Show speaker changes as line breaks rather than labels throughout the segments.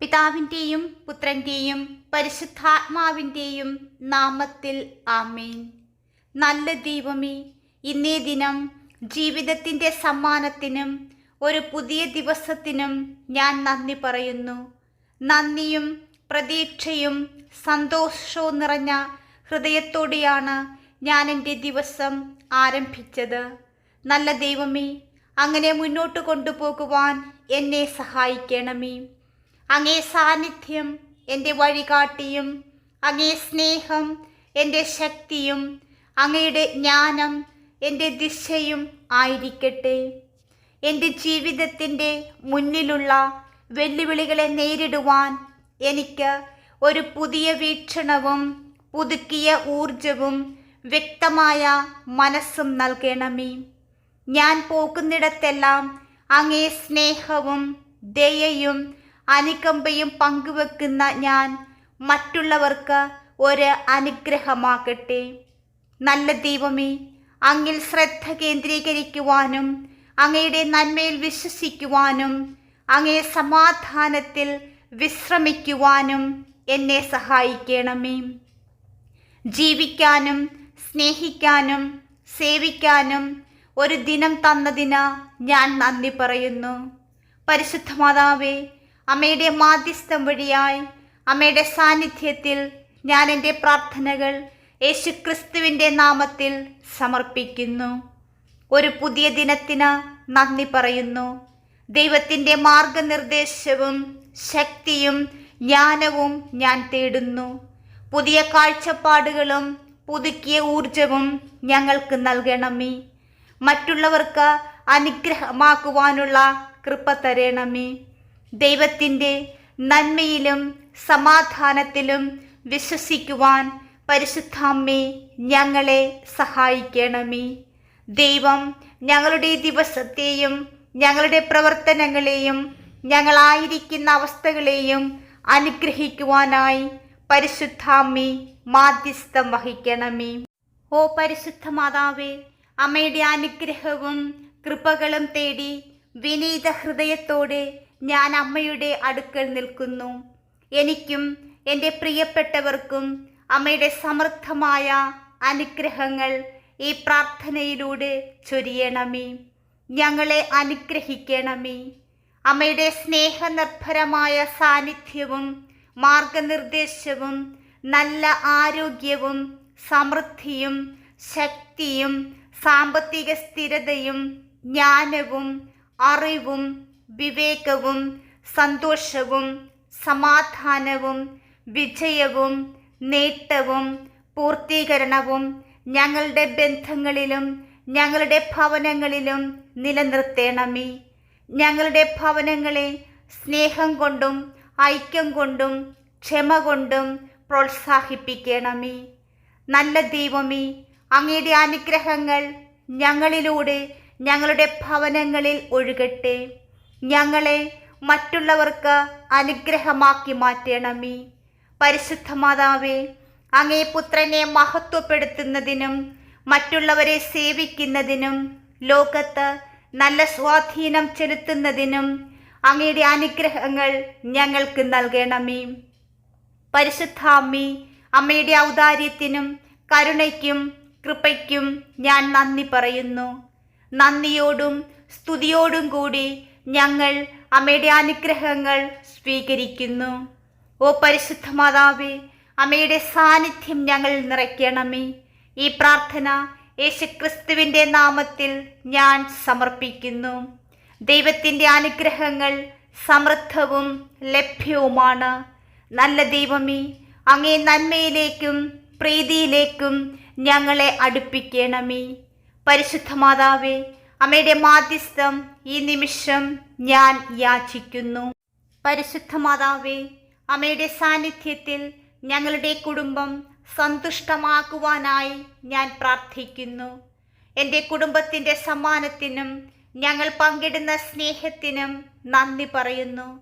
പിതാവിന്റെയും പുത്രന്റെയും പരിശുദ്ധാത്മാവിന്റെയും നാമത്തിൽ ആമേൻ. നല്ല ദൈവമേ ഇന്നേ ദിനം ജീവിതത്തിന്റെ സമ്മാനത്തിനും ഒരു പുതിയ ദിവസത്തിനും ഞാൻ നന്ദി പറയുന്നു. നന്ദിയും പ്രതീക്ഷയും സന്തോഷവും നിറഞ്ഞ ഹൃദയത്തോടെയാണ് ഞാൻ എന്റെ ദിവസം ആരംഭിച്ചത്. നല്ല ദൈവമേ അങ്ങനെ മുന്നോട്ട് കൊണ്ടുപോകുവാൻ എന്നെ സഹായിക്കണമേ. അങ്ങേ സാന്നിധ്യം എന്റെ വഴികാട്ടിയും അങ്ങേ സ്നേഹം എന്റെ ശക്തിയും അങ്ങയുടെ ജ്ഞാനം എന്റെ ദിശയും ആയിരിക്കട്ടെ. എന്റെ ജീവിതത്തിന്റെ മുന്നിലുള്ള വെല്ലുവിളികളെ നേരിടുവാൻ എനിക്ക് ഒരു പുതിയ വീക്ഷണവും പുതുക്കിയ ഊർജവും വ്യക്തമായ മനസ്സും നൽകണമേ. ഞാൻ പോകുന്നിടത്തെല്ലാം അങ്ങേ സ്നേഹവും ദയയും അനുകമ്പയും പങ്കുവെക്കുന്ന ഞാൻ മറ്റുള്ളവർക്ക് ഒരു അനുഗ്രഹമാകട്ടെ. നല്ല ദൈവമേ അങ്ങിൽ ശ്രദ്ധ കേന്ദ്രീകരിക്കുവാനും അങ്ങയുടെ നന്മയിൽ വിശ്വസിക്കുവാനും അങ്ങേ സമാധാനത്തിൽ വിശ്രമിക്കുവാനും എന്നെ സഹായിക്കണമേ. ജീവിക്കാനും സ്നേഹിക്കാനും സേവിക്കാനും ഒരു ദിനം തന്നതിന് ഞാൻ നന്ദി പറയുന്നു. പരിശുദ്ധ മാതാവേ അമ്മയുടെ മാധ്യസ്ഥം വഴിയായി അമ്മയുടെ സാന്നിധ്യത്തിൽ ഞാൻ എന്റെ പ്രാർത്ഥനകൾ യേശു ക്രിസ്തുവിന്റെ നാമത്തിൽ സമർപ്പിക്കുന്നു. ഒരു പുതിയ ദിനത്തിന് നന്ദി പറയുന്നു. ദൈവത്തിന്റെ മാർഗനിർദ്ദേശവും ശക്തിയും ജ്ഞാനവും ഞാൻ തേടുന്നു. പുതിയ കാഴ്ചപ്പാടുകളും പുതുക്കിയ ഊർജവും ഞങ്ങൾക്ക് നൽകണമേ. മറ്റുള്ളവർക്ക് അനുഗ്രഹമാക്കുവാനുള്ള കൃപ തരണമേ. ദൈവത്തിന്റെ നന്മയിലും സമാധാനത്തിലും വിശ്വസിക്കുവാൻ പരിശുദ്ധാമ്മേ ഞങ്ങളെ സഹായിക്കണമേ. ദൈവം ഞങ്ങളുടെ ദിവസത്തെയും ഞങ്ങളുടെ പ്രവർത്തനങ്ങളെയും ഞങ്ങളായിരിക്കുന്ന അവസ്ഥകളെയും അനുഗ്രഹിക്കുവാനായി പരിശുദ്ധാമ്മേ മാധ്യസ്ഥം വഹിക്കണമേ. ഓ പരിശുദ്ധ മാതാവേ അമ്മയുടെ അനുഗ്രഹവും കൃപകളും തേടി വിനീത ഹൃദയത്തോടെ ഞാൻ അമ്മയുടെ അടുക്കൽ നിൽക്കുന്നു. എനിക്കും എന്റെ പ്രിയപ്പെട്ടവർക്കും അമ്മയുടെ സമൃദ്ധമായ അനുഗ്രഹങ്ങൾ ഈ പ്രാർത്ഥനയിലൂടെ ചൊരിയണമേ. ഞങ്ങളെ അനുഗ്രഹിക്കണമേ. അമ്മയുടെ സ്നേഹനിർഭരമായ സാന്നിധ്യവും മാർഗനിർദ്ദേശവും നല്ല ആരോഗ്യവും സമൃദ്ധിയും ശക്തിയും സാമ്പത്തിക സ്ഥിരതയും ജ്ഞാനവും അറിവും വിവേകവും സന്തോഷവും സമാധാനവും വിജയവും നേട്ടവും പൂർത്തീകരണവും ഞങ്ങളുടെ ബന്ധങ്ങളിലും ഞങ്ങളുടെ ഭവനങ്ങളിലും നിലനിർത്തേണമേ. ഞങ്ങളുടെ ഭവനങ്ങളെ സ്നേഹം കൊണ്ടും ഐക്യം കൊണ്ടും ക്ഷമ കൊണ്ടും പ്രോത്സാഹിപ്പിക്കണമേ. നല്ല ദൈവമേ അങ്ങയുടെ അനുഗ്രഹങ്ങൾ ഞങ്ങളിലൂടെ ഞങ്ങളുടെ ഭവനങ്ങളിൽ ഒഴുകട്ടെ. ഞങ്ങളെ മറ്റുള്ളവർക്ക് അനുഗ്രഹമാക്കി മാറ്റണമേ. പരിശുദ്ധ മാതാവേ അങ്ങേ പുത്രനെ മഹത്വപ്പെടുത്തുന്നതിനും മറ്റുള്ളവരെ സേവിക്കുന്നതിനും ലോകത്ത് നല്ല സ്വാധീനം ചെലുത്തുന്നതിനും അങ്ങയുടെ അനുഗ്രഹങ്ങൾ ഞങ്ങൾക്ക് നൽകണമേ. പരിശുദ്ധ അമ്മീ അമ്മയുടെ ഔദാര്യത്തിനും കരുണയ്ക്കും കൃപയ്ക്കും ഞാൻ നന്ദി പറയുന്നു. നന്ദിയോടും സ്തുതിയോടും കൂടി ഞങ്ങൾ അമ്മയുടെ അനുഗ്രഹങ്ങൾ സ്വീകരിക്കുന്നു. ഓ പരിശുദ്ധ മാതാവേ അമ്മയുടെ സാന്നിധ്യം ഞങ്ങൾ നിറയ്ക്കണമേ. ഈ പ്രാർത്ഥന യേശുക്രിസ്തുവിന്റെ നാമത്തിൽ ഞാൻ സമർപ്പിക്കുന്നു. ദൈവത്തിന്റെ അനുഗ്രഹങ്ങൾ സമൃദ്ധവും ലഭ്യവുമാണ്. നല്ല ദൈവമേ അങ്ങേ നന്മയിലേക്കും പ്രീതിയിലേക്കും ഞങ്ങളെ അടുപ്പിക്കണമേ. പരിശുദ്ധ മാതാവേ അമ്മയുടെ മാധ്യസ്ഥം ഈ നിമിഷം ഞാൻ യാചിക്കുന്നു. പരിശുദ്ധ മാതാവേ അമ്മയുടെ സാന്നിധ്യത്തിൽ ഞങ്ങളുടെ കുടുംബം സന്തുഷ്ടമാക്കുവാനായി ഞാൻ പ്രാർത്ഥിക്കുന്നു. എന്റെ കുടുംബത്തിന്റെ സമ്മാനത്തിനും ഞങ്ങൾ പങ്കിടുന്ന സ്നേഹത്തിനും നന്ദി പറയുന്നു.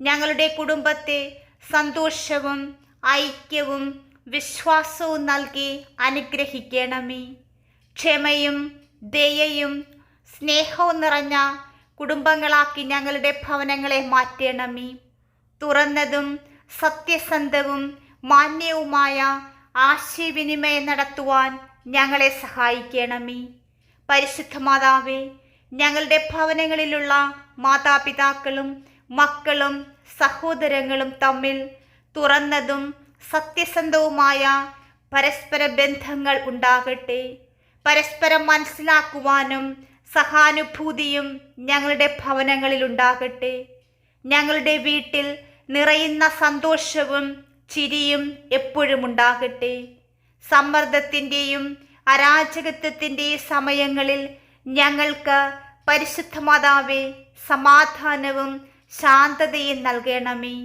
ഞങ്ങളുടെ കുടുംബത്തെ സന്തോഷവും ഐക്യവും വിശ്വാസവും നൽകി അനുഗ്രഹിക്കണമേ. ക്ഷമയും ദയയും സ്നേഹവും നിറഞ്ഞ കുടുംബങ്ങളാക്കി ഞങ്ങളുടെ ഭവനങ്ങളെ മാറ്റണമേ. തുറന്നതും സത്യസന്ധവും മാന്യവുമായ ആശയവിനിമയം നടത്തുവാൻ ഞങ്ങളെ സഹായിക്കണമേ. പരിശുദ്ധ മാതാവേ ഞങ്ങളുടെ ഭവനങ്ങളിലുള്ള മാതാപിതാക്കളും മക്കളും സഹോദരങ്ങളും തമ്മിൽ തുറന്നതും സത്യസന്ധവുമായ പരസ്പര ബന്ധങ്ങൾ ഉണ്ടാകട്ടെ. പരസ്പരം മനസ്സിലാക്കുവാനും സഹാനുഭൂതിയും ഞങ്ങളുടെ ഭവനങ്ങളിൽ ഉണ്ടാകട്ടെ. ഞങ്ങളുടെ വീട്ടിൽ നിറയുന്ന സന്തോഷവും ചിരിയും എപ്പോഴും ഉണ്ടാകട്ടെ. സമ്മർദ്ദത്തിന്റെയും അരാജകത്വത്തിന്റെയും സമയങ്ങളിൽ ഞങ്ങൾക്ക് പരിശുദ്ധമാതാവെ സമാധാനവും ശാന്തതയും നൽകണമേ.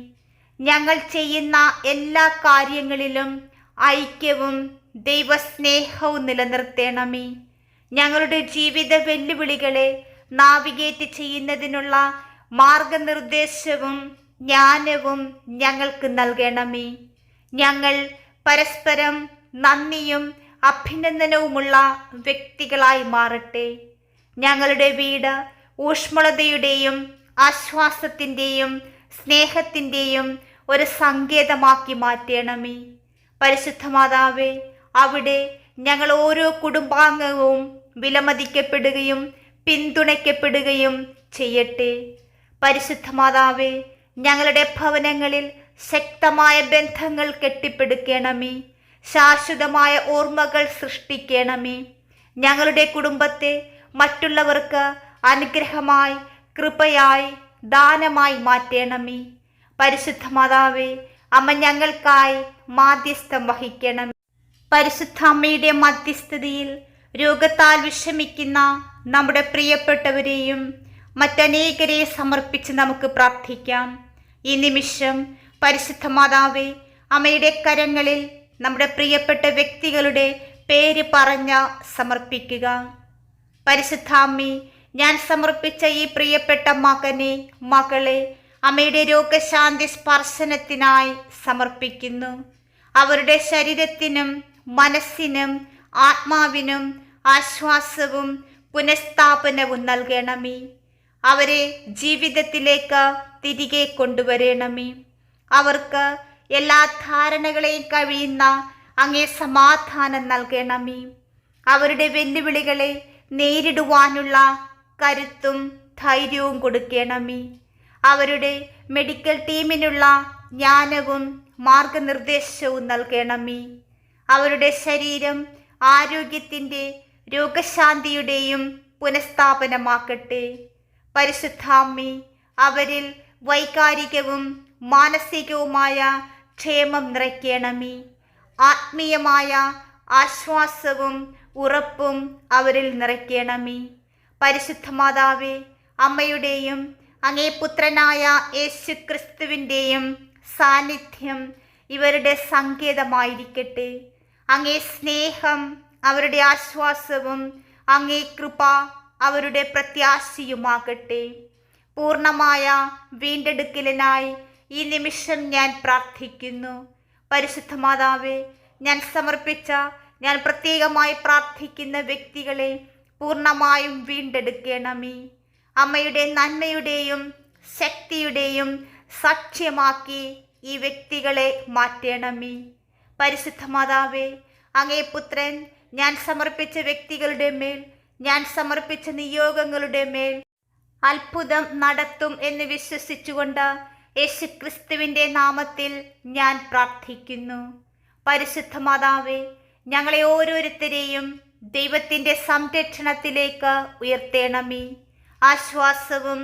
ഞങ്ങൾ ചെയ്യുന്ന എല്ലാ കാര്യങ്ങളിലും ഐക്യവും ദൈവസ്നേഹവും നിലനിർത്തണമേ. ഞങ്ങളുടെ ജീവിത വെല്ലുവിളികളെ നാവിഗേറ്റ് ചെയ്യുന്നതിനുള്ള മാർഗനിർദ്ദേശവും ജ്ഞാനവും ഞങ്ങൾക്ക് നൽകണമേ. ഞങ്ങൾ പരസ്പരം നന്ദിയും അഭിനന്ദനവുമുള്ള വ്യക്തികളായി മാറട്ടെ. ഞങ്ങളുടെ വീട് ഊഷ്മളതയുടെയും ആശ്വാസത്തിന്റെയും സ്നേഹത്തിന്റെയും ഒരു സങ്കേതമാക്കി മാറ്റണമേ. പരിശുദ്ധ മാതാവേ അവിടെ ഞങ്ങൾ ഓരോ കുടുംബാംഗവും വിലമതിക്കപ്പെടുകയും പിന്തുണയ്ക്കപ്പെടുകയും ചെയ്യട്ടെ. പരിശുദ്ധ മാതാവേ ഞങ്ങളുടെ ഭവനങ്ങളിൽ ശക്തമായ ബന്ധങ്ങൾ കെട്ടിപ്പടുക്കണമേ. ശാശ്വതമായ ഓർമ്മകൾ സൃഷ്ടിക്കണമേ. ഞങ്ങളുടെ കുടുംബത്തെ മറ്റുള്ളവർക്ക് അനുഗ്രഹമായി കൃപയായി ദാനമായി മാറ്റണമേ. പരിശുദ്ധ മാതാവേ അമ്മ ഞങ്ങൾക്കായി മാധ്യസ്ഥം വഹിക്കണം പരിശുദ്ധ അമ്മയുടെ മധ്യസ്ഥതയിൽ രോഗത്താൽ വിഷമിക്കുന്ന നമ്മുടെ പ്രിയപ്പെട്ടവരെയും മറ്റനേകരെ സമർപ്പിച്ച് നമുക്ക് പ്രാർത്ഥിക്കാം. ഈ നിമിഷം പരിശുദ്ധ മാതാവേ അമ്മയുടെ കരങ്ങളിൽ നമ്മുടെ പ്രിയപ്പെട്ട വ്യക്തികളുടെ പേര് പറഞ്ഞ സമർപ്പിക്കുക. പരിശുദ്ധ അമ്മി ഞാൻ സമർപ്പിച്ച ഈ പ്രിയപ്പെട്ട മകനെ മകളെ അമ്മയുടെ രോഗശാന്തി സ്പർശനത്തിനായി സമർപ്പിക്കുന്നു. അവരുടെ ശരീരത്തിനും മനസ്സിനും ആത്മാവിനും ആശ്വാസവും പുനഃസ്ഥാപനവും നൽകണമേ. അവരെ ജീവിതത്തിലേക്ക് തിരികെ കൊണ്ടുവരണമേ. അവർക്ക് എല്ലാ ധാരണകളെയും കഴിയുന്ന അങ്ങേ സമാധാനം നൽകണമേ. അവരുടെ വെല്ലുവിളികളെ നേരിടുവാനുള്ള കരുത്തും ധൈര്യവും കൊടുക്കണമേ. അവരുടെ മെഡിക്കൽ ടീമിനുള്ള ജ്ഞാനവും മാർഗനിർദ്ദേശവും നൽകണമേ. അവരുടെ ശരീരം ആരോഗ്യത്തിന്റെ രോഗശാന്തിയുടെയും പുനഃസ്ഥാപനമാക്കട്ടെ. പരിശുദ്ധാമ്മി അവരിൽ വൈകാരികവും മാനസികവുമായ ക്ഷേമം നിറയ്ക്കണമേ. ആത്മീയമായ ആശ്വാസവും ഉറപ്പും അവരിൽ നിറയ്ക്കണമേ. പരിശുദ്ധ മാതാവേ അമ്മയുടെയും അങ്ങേ പുത്രനായ യേശു ക്രിസ്തുവിന്റെയും സാന്നിധ്യം ഇവരുടെ സങ്കേതമായിരിക്കട്ടെ. അങ്ങേ സ്നേഹം അവരുടെ ആശ്വാസവും അങ്ങേ കൃപ അവരുടെ പ്രത്യാശയുമാകട്ടെ. പൂർണമായ വീണ്ടെടുക്കലിനായി ഈ നിമിഷം ഞാൻ പ്രാർത്ഥിക്കുന്നു. പരിശുദ്ധ മാതാവേ ഞാൻ സമർപ്പിച്ച ഞാൻ പ്രത്യേകമായി പ്രാർത്ഥിക്കുന്ന വ്യക്തികളെ പൂർണമായും വീണ്ടെടുക്കണമേ. അമ്മയുടെ നന്മയുടെയും ശക്തിയുടെയും സാക്ഷ്യമാക്കി ഈ വ്യക്തികളെ മാറ്റണമേ. പരിശുദ്ധ മാതാവേ അങ്ങേ പുത്രൻ ഞാൻ സമർപ്പിച്ച വ്യക്തികളുടെ മേൽ ഞാൻ സമർപ്പിച്ച നിയോഗങ്ങളുടെ മേൽ അത്ഭുതം നടത്തും എന്ന് വിശ്വസിച്ചുകൊണ്ട് യേശു ക്രിസ്തുവിന്റെ നാമത്തിൽ ഞാൻ പ്രാർത്ഥിക്കുന്നു. പരിശുദ്ധ മാതാവേ ഞങ്ങളെ ഓരോരുത്തരെയും ദൈവത്തിന്റെ സംരക്ഷണത്തിലേക്ക് ഉയർത്തേണമേ. ആശ്വാസവും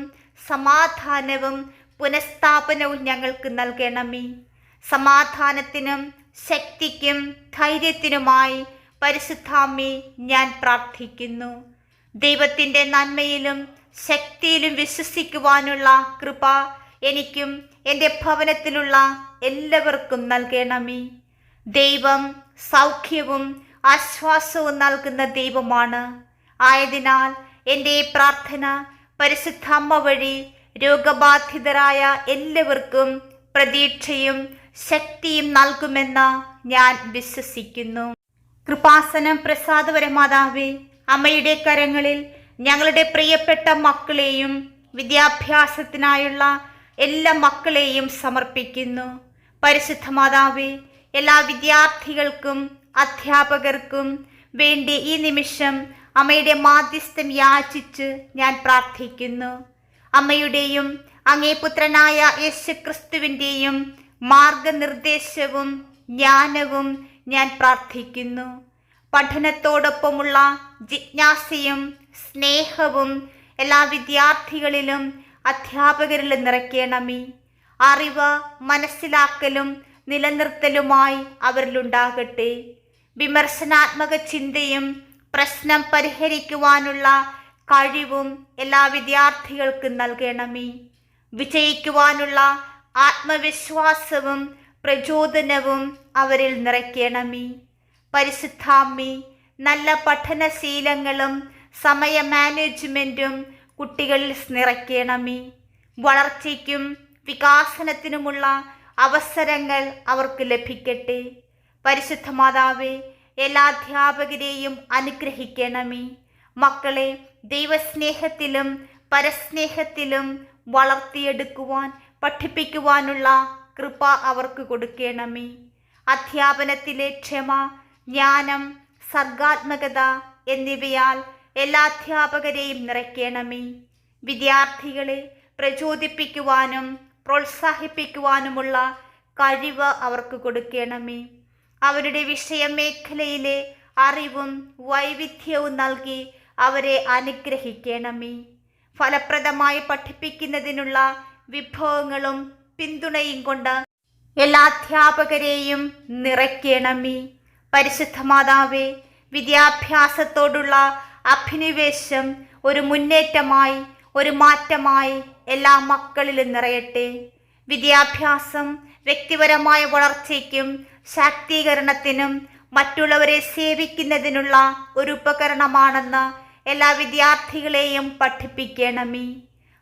സമാധാനവും പുനഃസ്ഥാപനവും ഞങ്ങൾക്ക് നൽകണമേ. സമാധാനത്തിനും ശക്തിക്കും ധൈര്യത്തിനുമായി പരിശുദ്ധാമ്മി ഞാൻ പ്രാർത്ഥിക്കുന്നു. ദൈവത്തിന്റെ നന്മയിലും ശക്തിയിലും വിശ്വസിക്കുവാനുള്ള കൃപ എനിക്കും എന്റെ ഭവനത്തിലുള്ള എല്ലാവർക്കും നൽകണമേ. ദൈവം സൗഖ്യവും ആശ്വാസവും നൽകുന്ന ദൈവമാണ്. ആയതിനാൽ എന്റെ ഈ പ്രാർത്ഥന പരിശുദ്ധാമ്മ വഴി രോഗബാധിതരായ എല്ലാവർക്കും പ്രതീക്ഷയും ശക്തിയും നൽകുമെന്ന് ഞാൻ വിശ്വസിക്കുന്നു. കൃപാസനം പ്രസാദപരമാതാവേ അമ്മയുടെ കരങ്ങളിൽ ഞങ്ങളുടെ പ്രിയപ്പെട്ട മക്കളെയും വിദ്യാഭ്യാസത്തിനായുള്ള എല്ലാ മക്കളെയും സമർപ്പിക്കുന്നു. പരിശുദ്ധ മാതാവേ എല്ലാ വിദ്യാർത്ഥികൾക്കും അധ്യാപകർക്കും വേണ്ടി ഈ നിമിഷം അമ്മയുടെ മാധ്യസ്ഥം യാചിച്ച് ഞാൻ പ്രാർത്ഥിക്കുന്നു. അമ്മയുടെയും അങ്ങേ പുത്രനായ യേശു ക്രിസ്തുവിന്റെയും മാർഗനിർദ്ദേശവും ജ്ഞാനവും ഞാൻ പ്രാർത്ഥിക്കുന്നു. പഠനത്തോടൊപ്പമുള്ള ജിജ്ഞാസയും സ്നേഹവും എല്ലാ വിദ്യാർത്ഥികളിലും അധ്യാപകരിലും നിറയ്ക്കണമേ. അറിവ് മനസ്സിലാക്കലും നിലനിർത്തലുമായി അവരിലുണ്ടാകട്ടെ. വിമർശനാത്മക ചിന്തയും പ്രശ്നം പരിഹരിക്കുവാനുള്ള കഴിവും എല്ലാ വിദ്യാർത്ഥികൾക്കും നൽകണമേ. വിജയിക്കുവാനുള്ള ആത്മവിശ്വാസവും പ്രചോദനവും അവരിൽ നിറയ്ക്കണമേ. പരിശുദ്ധാമ്മി നല്ല പഠനശീലങ്ങളും സമയ മാനേജ്മെന്റും കുട്ടികളിൽ നിറയ്ക്കണമേ. വളർച്ചയ്ക്കും വികാസനത്തിനുമുള്ള അവസരങ്ങൾ അവർക്ക് ലഭിക്കട്ടെ. പരിശുദ്ധ മാതാവേ എല്ലാ അധ്യാപകരെയും അനുഗ്രഹിക്കണമേ. മക്കളെ ദൈവസ്നേഹത്തിലും പരസ്നേഹത്തിലും വളർത്തിയെടുക്കുവാൻ പഠിപ്പിക്കുവാനുള്ള കൃപ അവർക്ക് കൊടുക്കണമേ. അധ്യാപനത്തിലെ ക്ഷമ ജ്ഞാനം സർഗാത്മകത എന്നിവയാൽ എല്ലാ അധ്യാപകരെയും നിറയ്ക്കണമേ. വിദ്യാർത്ഥികളെ പ്രചോദിപ്പിക്കുവാനും പ്രോത്സാഹിപ്പിക്കുവാനുമുള്ള കഴിവ് അവർക്ക് കൊടുക്കണമേ. അവരുടെ വിഷയമേഖലയിലെ അറിവും വൈവിധ്യവും നൽകി അവരെ അനുഗ്രഹിക്കണമേ. ഫലപ്രദമായി പഠിപ്പിക്കുന്നതിനുള്ള വിഭവങ്ങളും പിന്തുണയും കൊണ്ട് എല്ലാ അധ്യാപകരെയും നിറയ്ക്കണമേ. പരിശുദ്ധ മാതാവേ വിദ്യാഭ്യാസത്തോടുള്ള അഭിനിവേശം ഒരു മുന്നേറ്റമായി ഒരു മാറ്റമായി എല്ലാ മക്കളിലും നിറയട്ടെ. വിദ്യാഭ്യാസം വ്യക്തിപരമായ വളർച്ചയ്ക്കും ശാക്തീകരണത്തിനും മറ്റുള്ളവരെ സേവിക്കുന്നതിനുള്ള ഒരു ഉപകരണമാണെന്ന് എല്ലാ വിദ്യാർത്ഥികളെയും പഠിപ്പിക്കണമേ.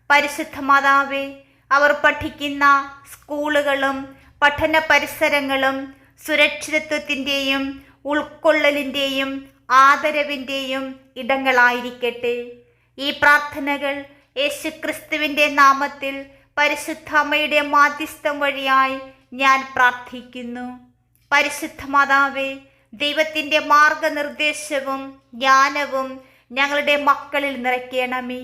പരിശുദ്ധ മാതാവേ അവർ പഠിക്കുന്ന സ്കൂളുകളും പഠന പരിസരങ്ങളും സുരക്ഷിതത്വത്തിന്റെയും ഉൾക്കൊള്ളലിന്റെയും ആദരവിന്റെയും ഇടങ്ങളായിരിക്കട്ടെ. ഈ പ്രാർത്ഥനകൾ യേശുക്രിസ്തുവിന്റെ നാമത്തിൽ പരിശുദ്ധമ്മയുടെ മാധ്യസ്ഥം വഴിയായി ഞാൻ പ്രാർത്ഥിക്കുന്നു. പരിശുദ്ധ മാതാവേ ദൈവത്തിന്റെ മാർഗനിർദ്ദേശവും ജ്ഞാനവും ഞങ്ങളുടെ മക്കളിൽ നിറയ്ക്കണമേ.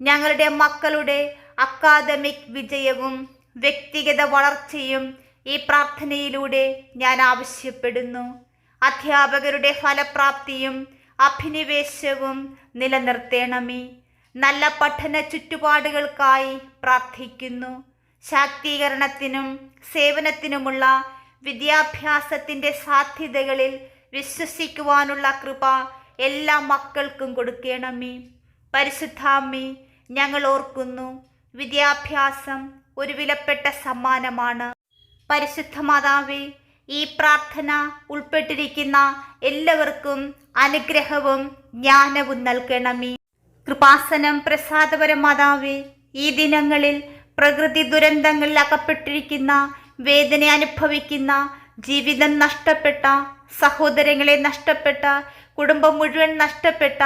ഞങ്ങളുടെ മക്കളുടെ അക്കാദമിക് വിജയവും വ്യക്തിഗത വളർച്ചയും ഈ പ്രാർത്ഥനയിലൂടെ ഞാൻ ആവശ്യപ്പെടുന്നു. അധ്യാപകരുടെ ഫലപ്രാപ്തിയും അഭിനിവേശവും നിലനിർത്തേണമേ. നല്ല പഠന ചുറ്റുപാടുകൾക്കായി പ്രാർത്ഥിക്കുന്നു. ശാക്തീകരണത്തിനും സേവനത്തിനുമുള്ള വിദ്യാഭ്യാസത്തിന്റെ സാധ്യതകളിൽ വിശ്വസിക്കുവാനുള്ള കൃപ എല്ലാ മക്കൾക്കും കൊടുക്കണമേ. പരിശുദ്ധാമ്മി ഞങ്ങൾ ഓർക്കുന്നു. വിദ്യാഭ്യാസം ഒരു വിലപ്പെട്ട സമ്മാനമാണ്. പരിശുദ്ധ മാതാവേ ഈ പ്രാർത്ഥന ഉൾപ്പെട്ടിരിക്കുന്ന എല്ലാവർക്കും അനുഗ്രഹവും ജ്ഞാനവും നൽകണമേ. കൃപാസനം പ്രസാദപര മാതാവേ ഈ ദിനങ്ങളിൽ പ്രകൃതി ദുരന്തങ്ങളിൽ അകപ്പെട്ടിരിക്കുന്ന വേദന അനുഭവിക്കുന്ന ജീവിതം നഷ്ടപ്പെട്ട സഹോദരങ്ങളെ നഷ്ടപ്പെട്ട കുടുംബം മുഴുവൻ നഷ്ടപ്പെട്ട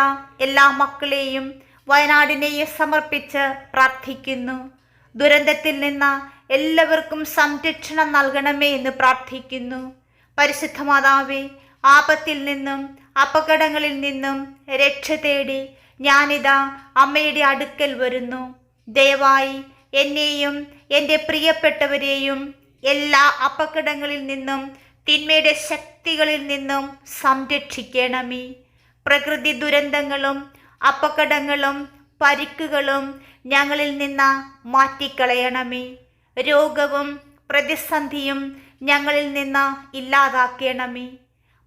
എല്ലാ മക്കളെയും വയനാടിനെയും സമർപ്പിച്ച് പ്രാർത്ഥിക്കുന്നു. ദുരന്തത്തിൽ നിന്ന് എല്ലാവർക്കും സംരക്ഷണം നൽകണമേ എന്ന് പ്രാർത്ഥിക്കുന്നു. പരിശുദ്ധ മാതാവേ ആപത്തിൽ നിന്നും അപകടങ്ങളിൽ നിന്നും രക്ഷ തേടി ഞാനിതാ അമ്മയുടെ അടുക്കൽ വരുന്നു. ദയവായി എന്നെയും എന്റെ പ്രിയപ്പെട്ടവരെയും എല്ലാ അപകടങ്ങളിൽ നിന്നും തിന്മയുടെ ശക്തികളിൽ നിന്നും സംരക്ഷിക്കണമേ. പ്രകൃതി ദുരന്തങ്ങളും അപകടങ്ങളും പരിക്കുകളും ഞങ്ങളിൽ നിന്ന് മാറ്റിക്കളയണമേ. രോഗവും പ്രതിസന്ധിയും ഞങ്ങളിൽ നിന്ന് ഇല്ലാതാക്കണമേ.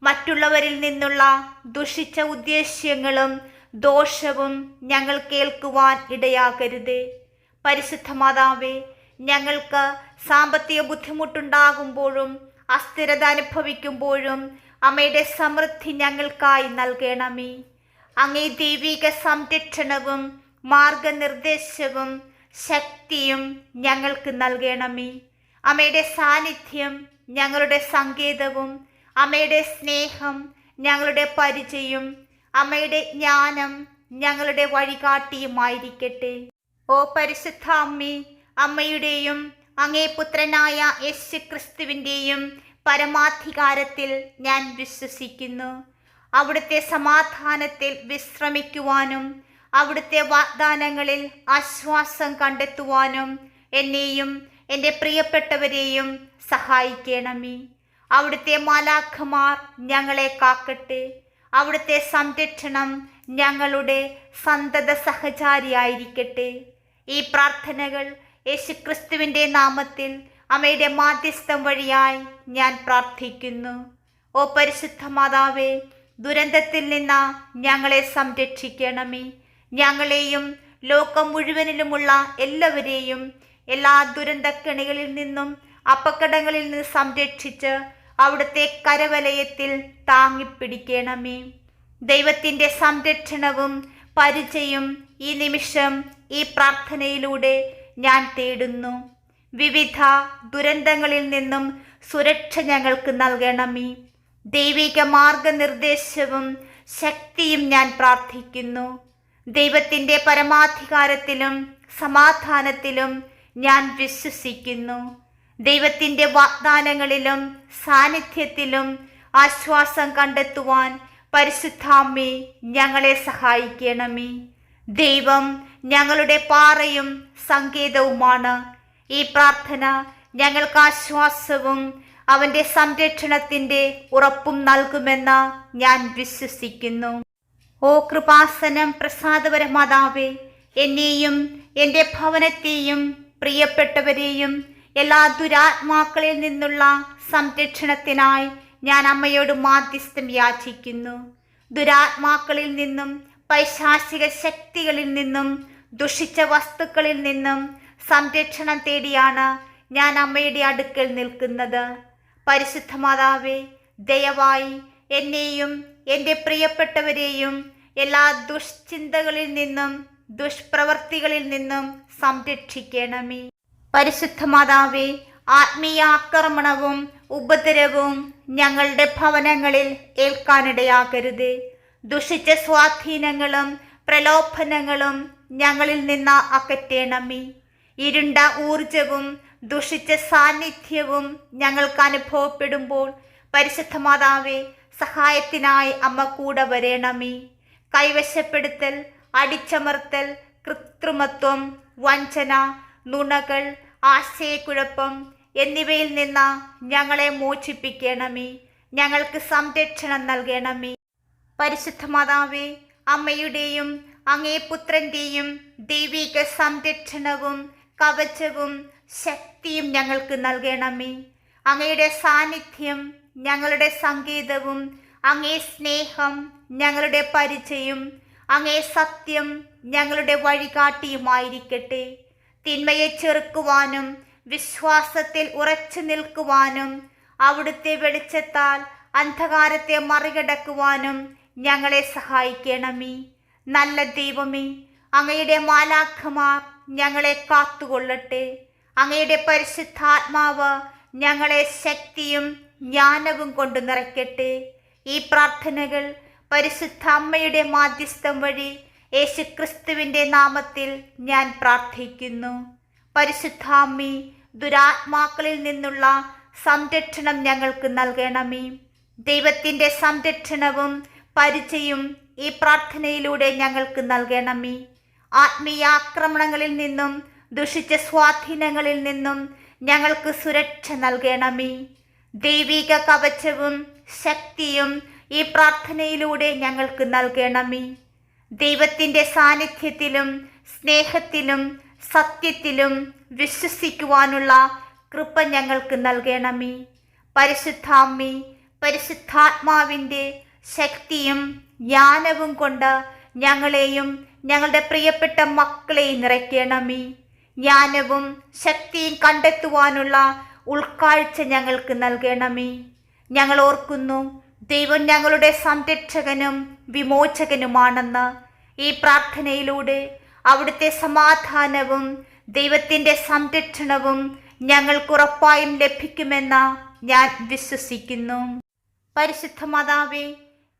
മറ്റുള്ളവരിൽ നിന്നുള്ള ദുഷിച്ച ഉദ്ദേശ്യങ്ങളും ദോഷവും ഞങ്ങൾ കേൾക്കുവാൻ ഇടയാകരുതേ. പരിശുദ്ധ മാതാവേ ഞങ്ങൾക്ക് സാമ്പത്തിക ബുദ്ധിമുട്ടുണ്ടാകുമ്പോഴും അസ്ഥിരത അനുഭവിക്കുമ്പോഴും അമ്മയുടെ സമൃദ്ധി ഞങ്ങൾക്കായി നൽകണമേ. അങ്ങേ ദൈവിക സംരക്ഷണവും മാർഗനിർദ്ദേശവും ശക്തിയും ഞങ്ങൾക്ക് നൽകണമേ. അമ്മയുടെ സാന്നിധ്യം ഞങ്ങളുടെ സങ്കേതവും അമ്മയുടെ സ്നേഹം ഞങ്ങളുടെ പരിചയം അമ്മയുടെ ജ്ഞാനം ഞങ്ങളുടെ വഴികാട്ടിയുമായിരിക്കട്ടെ. ഓ പരിശുദ്ധ അമ്മേ അമ്മയുടെയും അങ്ങേ പുത്രനായ യേശു ക്രിസ്തുവിന്റെയും പരമാധികാരത്തിൽ ഞാൻ വിശ്വസിക്കുന്നു. അവിടുത്തെ സമാധാനത്തിൽ വിശ്രമിക്കുവാനും അവിടുത്തെ വാഗ്ദാനങ്ങളിൽ ആശ്വാസം കണ്ടെത്തുവാനും എന്നെയും എന്റെ പ്രിയപ്പെട്ടവരെയും സഹായിക്കണമേ. അവിടുത്തെ മാലാഖമാർ ഞങ്ങളെ കാക്കട്ടെ. അവിടുത്തെ സംരക്ഷണം ഞങ്ങളുടെ സന്തത സഹചാരിയായിരിക്കട്ടെ. ഈ പ്രാർത്ഥനകൾ യേശുക്രിസ്തുവിന്റെ നാമത്തിൽ അമ്മയുടെ മാധ്യസ്ഥം വഴിയായി ഞാൻ പ്രാർത്ഥിക്കുന്നു. ഓ പരിശുദ്ധ മാതാവേ ദുരന്തത്തിൽ നിന്ന് ഞങ്ങളെ സംരക്ഷിക്കണമേ. ഞങ്ങളെയും ലോകം മുഴുവനിലുമുള്ള എല്ലാവരെയും എല്ലാ ദുരന്തക്കെണികളിൽ നിന്നും അപകടങ്ങളിൽ നിന്ന് സംരക്ഷിച്ച് അവിടുത്തെ കരവലയത്തിൽ താങ്ങിപ്പിടിക്കണമേ. ദൈവത്തിന്റെ സംരക്ഷണവും പരിചയം ഈ നിമിഷം ഈ പ്രാർത്ഥനയിലൂടെ ഞാൻ തേടുന്നു. വിവിധ ദുരന്തങ്ങളിൽ നിന്നും സുരക്ഷ ഞങ്ങൾക്ക് നൽകണമേ. ദൈവിക മാർഗനിർദ്ദേശവും ശക്തിയും ഞാൻ പ്രാർത്ഥിക്കുന്നു. ദൈവത്തിന്റെ പരമാധികാരത്തിലും സമാധാനത്തിലും ഞാൻ വിശ്വസിക്കുന്നു. ദൈവത്തിന്റെ വാഗ്ദാനങ്ങളിലും സാന്നിധ്യത്തിലും ആശ്വാസം കണ്ടെത്തുവാൻ പരിശുദ്ധാമ്മേ ഞങ്ങളെ സഹായിക്കണമേ. ദൈവം ഞങ്ങളുടെ പാറയും സങ്കേതവുമാണ്. ഈ പ്രാർത്ഥന ഞങ്ങൾക്ക് ആശ്വാസവും അവന്റെ സംരക്ഷണത്തിന്റെ ഉറപ്പും നൽകുമെന്ന് ഞാൻ വിശ്വസിക്കുന്നു. ഓ കൃപാസനം പ്രസാദപരമാതാവേ എന്നെയും എന്റെ ഭവനത്തെയും പ്രിയപ്പെട്ടവരെയും എല്ലാ ദുരാത്മാക്കളിൽ നിന്നുള്ള സംരക്ഷണത്തിനായി ഞാൻ അമ്മയോട് മാധ്യസ്ഥം യാചിക്കുന്നു. ദുരാത്മാക്കളിൽ നിന്നും പൈശാചിക ശക്തികളിൽ നിന്നും ദുഷിച്ച വസ്തുക്കളിൽ നിന്നും സംരക്ഷണം തേടിയാണ് ഞാൻ അമ്മയുടെ അടുക്കൽ നിൽക്കുന്നത്. പരിശുദ്ധ മാതാവേ ദയവായി എന്നെയും എന്റെ പ്രിയപ്പെട്ടവരെയും എല്ലാ ദുഷ്ചിന്തകളിൽ നിന്നും ദുഷ്പ്രവർത്തികളിൽ നിന്നും സംരക്ഷിക്കണമേ. പരിശുദ്ധ മാതാവേ ആത്മീയ ആക്രമണവും ഉപദ്രവവും ഞങ്ങളുടെ ഭവനങ്ങളിൽ ഏൽക്കാനിടയാകരുത്. ദുഷിച്ച സ്വാധീനങ്ങളും പ്രലോഭനങ്ങളും ഞങ്ങളിൽ നിന്ന് അകറ്റേണമേ. ഇരുണ്ട ഊർജവും ദുഷിച്ച സാന്നിധ്യവും ഞങ്ങൾക്ക് അനുഭവപ്പെടുമ്പോൾ പരിശുദ്ധ മാതാവേ സഹായത്തിനായി അമ്മ കൂടെ വരേണമേ. കൈവശപ്പെടുത്തൽ അടിച്ചമർത്തൽ കൃത്രിമത്വം വഞ്ചന നുണകൾ ആശയക്കുഴപ്പം എന്നിവയിൽ നിന്ന് ഞങ്ങളെ മോചിപ്പിക്കണമേ. ഞങ്ങൾക്ക് സംരക്ഷണം നൽകണമേ. പരിശുദ്ധ മാതാവേ അമ്മയുടെയും അങ്ങേ പുത്രന്റെയും ദൈവിക സംരക്ഷണവും കവചവും ശക്തിയും ഞങ്ങൾക്ക് നൽകണമേ. അങ്ങയുടെ സാന്നിധ്യം ഞങ്ങളുടെ സംഗീതവും അങ്ങേ സ്നേഹം ഞങ്ങളുടെ പരിചയം അങ്ങേ സത്യം ഞങ്ങളുടെ വഴികാട്ടിയുമായിരിക്കട്ടെ. തിന്മയെ ചെറുക്കുവാനും വിശ്വാസത്തിൽ ഉറച്ചു നിൽക്കുവാനും അവിടുത്തെ വെളിച്ചത്താൽ അന്ധകാരത്തെ മറികടക്കുവാനും ഞങ്ങളെ സഹായിക്കണമേ. നല്ല ദൈവമേ അങ്ങയുടെ മാലാഖമാർ ഞങ്ങളെ കാത്തുകൊള്ളട്ടെ. അങ്ങയുടെ പരിശുദ്ധാത്മാവ് ഞങ്ങളെ ശക്തിയും ജ്ഞാനവും കൊണ്ട് നിറയ്ക്കട്ടെ. ഈ പ്രാർത്ഥനകൾ പരിശുദ്ധ അമ്മയുടെ മാധ്യസ്ഥം വഴി യേശുക്രിസ്തുവിന്റെ നാമത്തിൽ ഞാൻ പ്രാർത്ഥിക്കുന്നു. പരിശുദ്ധാമ്മി ദുരാത്മാക്കളിൽ നിന്നുള്ള സംരക്ഷണം ഞങ്ങൾക്ക് നൽകണമേ. ദൈവത്തിന്റെ സംരക്ഷണവും പരിചയം ഈ പ്രാർത്ഥനയിലൂടെ ഞങ്ങൾക്ക് നൽകണമേ. ആത്മീയ ആക്രമണങ്ങളിൽ നിന്നും ദുഷിച്ച സ്വാധീനങ്ങളിൽ നിന്നും ഞങ്ങൾക്ക് സുരക്ഷ നൽകണമേ. ദൈവിക കവചവും ശക്തിയും ഈ പ്രാർത്ഥനയിലൂടെ ഞങ്ങൾക്ക് നൽകണമേ. ദൈവത്തിന്റെ സാന്നിധ്യത്തിലും സ്നേഹത്തിലും സത്യത്തിലും വിശ്വസിക്കുവാനുള്ള കൃപ ഞങ്ങൾക്ക് നൽകണമേ. പരിശുദ്ധാമ്മി പരിശുദ്ധാത്മാവിന്റെ ശക്തിയും ജ്ഞാനവും കൊണ്ട് ഞങ്ങളെയും ഞങ്ങളുടെ പ്രിയപ്പെട്ട മക്കളെയും നിറയ്ക്കണമേ. ജ്ഞാനവും ശക്തിയും കണ്ടെത്തുവാനുള്ള ഉൾക്കാഴ്ച ഞങ്ങൾക്ക് നൽകണമേ. ഞങ്ങൾ ഓർക്കുന്നു ദൈവം ഞങ്ങളുടെ സംരക്ഷകനും വിമോചകനുമാണെന്ന്. ഈ പ്രാർത്ഥനയിലൂടെ അവിടുത്തെ സമാധാനവും ദൈവത്തിന്റെ സംരക്ഷണവും ഞങ്ങൾക്ക് ഉറപ്പായും ലഭിക്കുമെന്ന് ഞാൻ വിശ്വസിക്കുന്നു. പരിശുദ്ധ മാതാവേ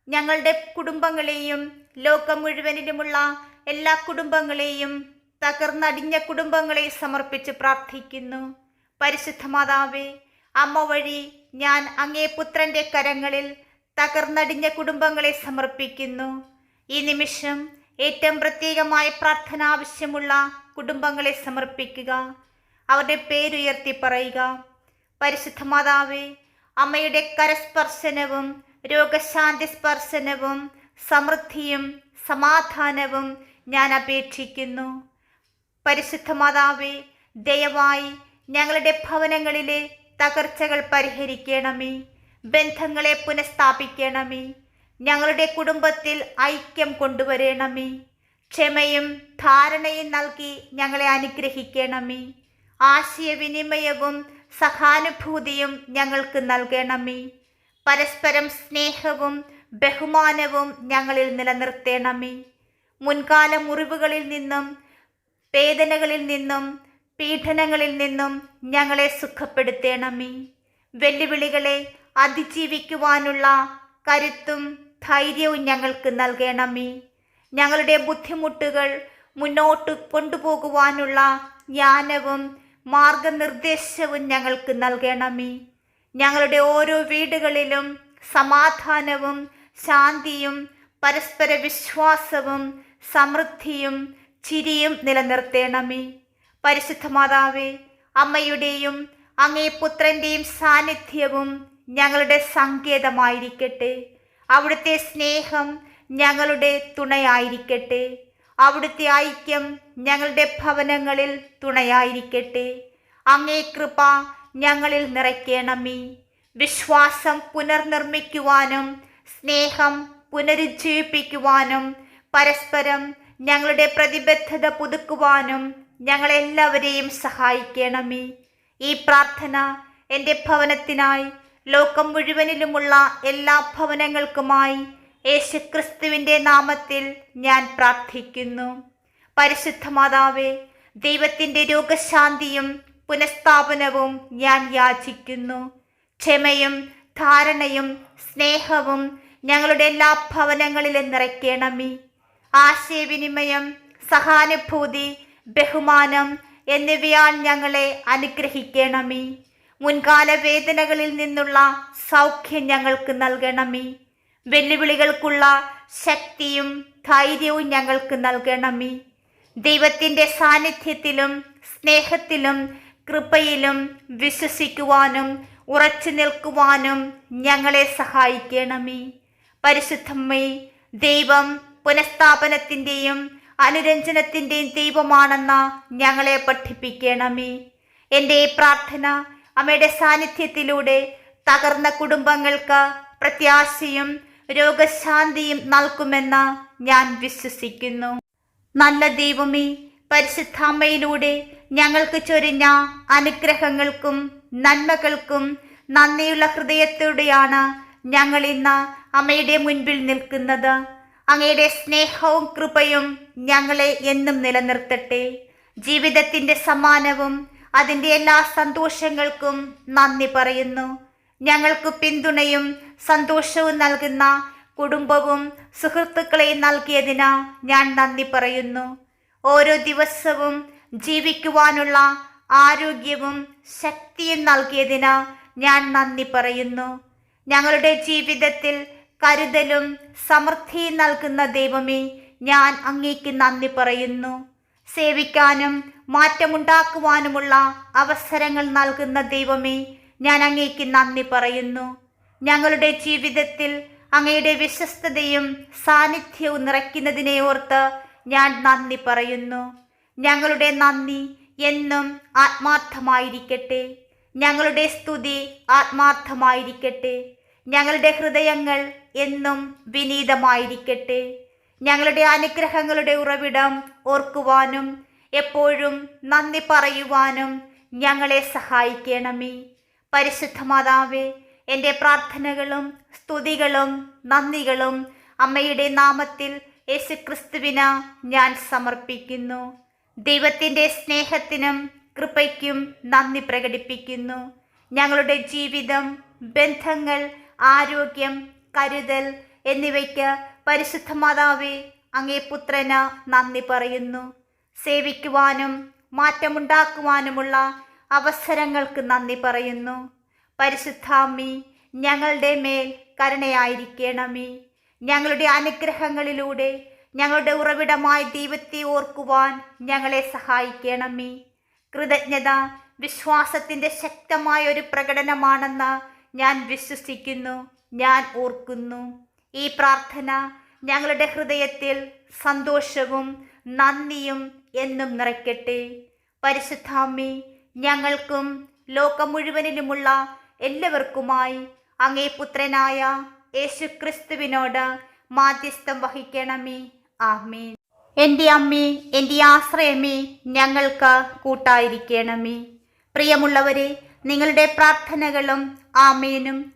ഞങ്ങളുടെ കുടുംബങ്ങളെയും ലോകം മുഴുവനിലുമുള്ള എല്ലാ കുടുംബങ്ങളെയും തകർന്നടിഞ്ഞ കുടുംബങ്ങളെ സമർപ്പിച്ച് പ്രാർത്ഥിക്കുന്നു. പരിശുദ്ധ മാതാവേ അമ്മ വഴി ഞാൻ അങ്ങേ പുത്രന്റെ കരങ്ങളിൽ തകർന്നടിഞ്ഞ കുടുംബങ്ങളെ സമർപ്പിക്കുന്നു. ഈ നിമിഷം ഏറ്റവും പ്രത്യേകമായ പ്രാർത്ഥന ആവശ്യമുള്ള കുടുംബങ്ങളെ സമർപ്പിക്കുക. അവരുടെ പേരുയർത്തി പറയുക. പരിശുദ്ധ മാതാവേ അമ്മയുടെ കരസ്പർശനവും രോഗശാന്തി സ്പർശനവും സമൃദ്ധിയും സമാധാനവും ഞാൻ അപേക്ഷിക്കുന്നു. പരിശുദ്ധ മാതാവേ ദയവായി ഞങ്ങളുടെ ഭവനങ്ങളിലെ തകർച്ചകൾ പരിഹരിക്കണമേ. ബന്ധങ്ങളെ പുനഃസ്ഥാപിക്കണമേ. ഞങ്ങളുടെ കുടുംബത്തിൽ ഐക്യം കൊണ്ടുവരണമേ. ക്ഷമയും ധാരണയും നൽകി ഞങ്ങളെ അനുഗ്രഹിക്കണമേ. ആശയവിനിമയവും സഹാനുഭൂതിയും ഞങ്ങൾക്ക് നൽകണമേ. പരസ്പരം സ്നേഹവും ബഹുമാനവും ഞങ്ങളിൽ നിലനിർത്തണമേ. മുൻകാല മുറിവുകളിൽ നിന്നും വേദനകളിൽ നിന്നും പീഡനങ്ങളിൽ നിന്നും ഞങ്ങളെ സുഖപ്പെടുത്തേണമേ. വെല്ലുവിളികളെ അതിജീവിക്കുവാനുള്ള കരുത്തും ധൈര്യവും ഞങ്ങൾക്ക് നൽകണമേ. ഞങ്ങളുടെ ബുദ്ധിമുട്ടുകൾ മുന്നോട്ട് കൊണ്ടുപോകുവാനുള്ള ജ്ഞാനവും മാർഗനിർദ്ദേശവും ഞങ്ങൾക്ക് നൽകണമേ. ഞങ്ങളുടെ ഓരോ വീടുകളിലും സമാധാനവും ശാന്തിയും പരസ്പര വിശ്വാസവും സമൃദ്ധിയും ചിരിയും നിലനിർത്തേണമേ. പരിശുദ്ധ മാതാവേ അമ്മയുടെയും അങ്ങേ പുത്രന്റെയും സാന്നിധ്യവും ഞങ്ങളുടെ സങ്കേതമായിരിക്കട്ടെ. അവിടുത്തെ സ്നേഹം ഞങ്ങളുടെ തുണയായിരിക്കട്ടെ. അവിടുത്തെ ഐക്യം ഞങ്ങളുടെ ഭവനങ്ങളിൽ തുണയായിരിക്കട്ടെ. അങ്ങേ കൃപ ഞങ്ങളിൽ നിറയ്ക്കണമേ. വിശ്വാസം പുനർനിർമ്മിക്കുവാനും സ്നേഹം പുനരുജ്ജീവിപ്പിക്കുവാനും പരസ്പരം ഞങ്ങളുടെ പ്രതിബദ്ധത പുതുക്കുവാനും ഞങ്ങളെല്ലാവരെയും സഹായിക്കണമേ. ഈ പ്രാർത്ഥന എന്റെ ഭവനത്തിനായി ലോകം മുഴുവനിലുമുള്ള എല്ലാ ഭവനങ്ങൾക്കുമായി യേശുക്രിസ്തുവിന്റെ നാമത്തിൽ ഞാൻ പ്രാർത്ഥിക്കുന്നു. പരിശുദ്ധ മാതാവേ ദൈവത്തിന്റെ രോഗശാന്തിയും പുനഃസ്ഥാപനവും ഞാൻ യാചിക്കുന്നു. ക്ഷമയും ധാരണയും സ്നേഹവും ഞങ്ങളുടെ എല്ലാ ഭവനങ്ങളിലും നിറയ്ക്കണമേ. ആശയവിനിമയം സഹാനുഭൂതി ബഹുമാനം എന്നിവയാൽ ഞങ്ങളെ അനുഗ്രഹിക്കണമേ. മുൻകാല വേദനകളിൽ നിന്നുള്ള സൗഖ്യം ഞങ്ങൾക്ക് നൽകണമേ. വെല്ലുവിളികൾക്കുള്ള ശക്തിയും ധൈര്യവും ഞങ്ങൾക്ക് നൽകണമേ. ദൈവത്തിന്റെ സാന്നിധ്യത്തിലും സ്നേഹത്തിലും കൃപയിലും വിശ്വസിക്കുവാനും ഉറച്ചു നിൽക്കുവാനും ഞങ്ങളെ സഹായിക്കണമേ. പരിശുദ്ധമ്മേ ദൈവം പുനഃസ്ഥാപനത്തിന്റെയും അനുരഞ്ജനത്തിന്റെയും ദൈവമാണെന്ന് ഞങ്ങളെ പഠിപ്പിക്കണമേ. എന്റെ ഈ പ്രാർത്ഥന അമ്മയുടെ സാന്നിധ്യത്തിലൂടെ തകർന്ന കുടുംബങ്ങൾക്ക് പ്രത്യാശയും രോഗശാന്തിയും നൽകുമെന്ന് ഞാൻ വിശ്വസിക്കുന്നു. നല്ല ദൈവമേ പരിശുദ്ധാമ്മയിലൂടെ ഞങ്ങൾക്ക് ചൊരിഞ്ഞ അനുഗ്രഹങ്ങൾക്കും നന്മകൾക്കും നന്ദിയുള്ള ഹൃദയത്തോടെയാണ് ഞങ്ങൾ ഇന്ന് അമ്മയുടെ മുൻപിൽ നിൽക്കുന്നത്. അങ്ങയുടെ സ്നേഹവും കൃപയും ഞങ്ങളെ എന്നും നിലനിർത്തട്ടെ. ജീവിതത്തിന്റെ സമ്മാനവും അതിന്റെ എല്ലാ സന്തോഷങ്ങൾക്കും നന്ദി പറയുന്നു. ഞങ്ങൾക്ക് പിന്തുണയും സന്തോഷവും നൽകുന്ന കുടുംബവും സുഹൃത്തുക്കളെയും നൽകിയതിന് ഞാൻ നന്ദി പറയുന്നു. ഓരോ ദിവസവും ജീവിക്കുവാനുള്ള ആരോഗ്യവും ശക്തിയും നൽകിയതിന് ഞാൻ നന്ദി പറയുന്നു. ഞങ്ങളുടെ ജീവിതത്തിൽ കരുതലും സമൃദ്ധിയും നൽകുന്ന ദൈവമേ ഞാൻ അങ്ങേക്ക് നന്ദി പറയുന്നു. സേവിക്കാനും മാറ്റമുണ്ടാക്കുവാനുമുള്ള അവസരങ്ങൾ നൽകുന്ന ദൈവമേ ഞാൻ അങ്ങേക്ക് നന്ദി പറയുന്നു. ഞങ്ങളുടെ ജീവിതത്തിൽ അങ്ങയുടെ വിശ്വസ്തതയും സാന്നിധ്യവും നിറയ്ക്കുന്നതിനെ ഓർത്ത് ഞാൻ നന്ദി പറയുന്നു. ഞങ്ങളുടെ നന്ദി എന്നും ആത്മാർത്ഥമായിരിക്കട്ടെ. ഞങ്ങളുടെ സ്തുതി ആത്മാർത്ഥമായിരിക്കട്ടെ. ഞങ്ങളുടെ ഹൃദയങ്ങൾ എന്നും വിനീതമായിരിക്കട്ടെ. ഞങ്ങളുടെ അനുഗ്രഹങ്ങളുടെ ഉറവിടം ഓർക്കുവാനും എപ്പോഴും നന്ദി പറയുവാനും ഞങ്ങളെ സഹായിക്കണമേ. പരിശുദ്ധ മാതാവേ എന്റെ പ്രാർത്ഥനകളും സ്തുതികളും നന്ദികളും അമ്മയുടെ നാമത്തിൽ യേശുക്രിസ്തുവിന് ഞാൻ സമർപ്പിക്കുന്നു. ദൈവത്തിന്റെ സ്നേഹത്തിനും കൃപയ്ക്കും നന്ദി പ്രകടിപ്പിക്കുന്നു. ഞങ്ങളുടെ ജീവിതം ബന്ധങ്ങൾ ആരോഗ്യം കരുതൽ എന്നിവയ്ക്ക് പരിശുദ്ധ മാതാവേ അങ്ങേ പുത്രന് നന്ദി പറയുന്നു. സേവിക്കുവാനും മാറ്റമുണ്ടാക്കുവാനുമുള്ള അവസരങ്ങൾക്ക് നന്ദി പറയുന്നു. പരിശുദ്ധാമ്മി ഞങ്ങളുടെ മേൽ കരുണയായിരിക്കണമേ. ഞങ്ങളുടെ അനുഗ്രഹങ്ങളിലൂടെ ഞങ്ങളുടെ ഉറവിടമായ ദൈവത്തെ ഓർക്കുവാൻ ഞങ്ങളെ സഹായിക്കണമേ. കൃതജ്ഞത വിശ്വാസത്തിന്റെ ശക്തമായ ഒരു പ്രകടനമാണെന്ന് ഞാൻ വിശ്വസിക്കുന്നു. ഞാൻ ഓർക്കുന്നു. ഈ പ്രാർത്ഥന ഞങ്ങളുടെ ഹൃദയത്തിൽ സന്തോഷവും നന്ദിയും എന്നും നിറയ്ക്കട്ടെ. പരിശുദ്ധാമ്മി ഞങ്ങൾക്കും ലോകം മുഴുവനിലുമുള്ള എല്ലാവർക്കുമായി അങ്ങേ പുത്രനായ യേശു ക്രിസ്തുവിനോട് മാധ്യസ്ഥം വഹിക്കണമേ. ആമീൻ. എന്റെ അമ്മേ എന്റെ ആശ്രയമേ ഞങ്ങൾക്ക് കൂട്ടായിരിക്കണമേ. പ്രിയമുള്ളവരെ നിങ്ങളുടെ പ്രാർത്ഥനകളും ആമേനും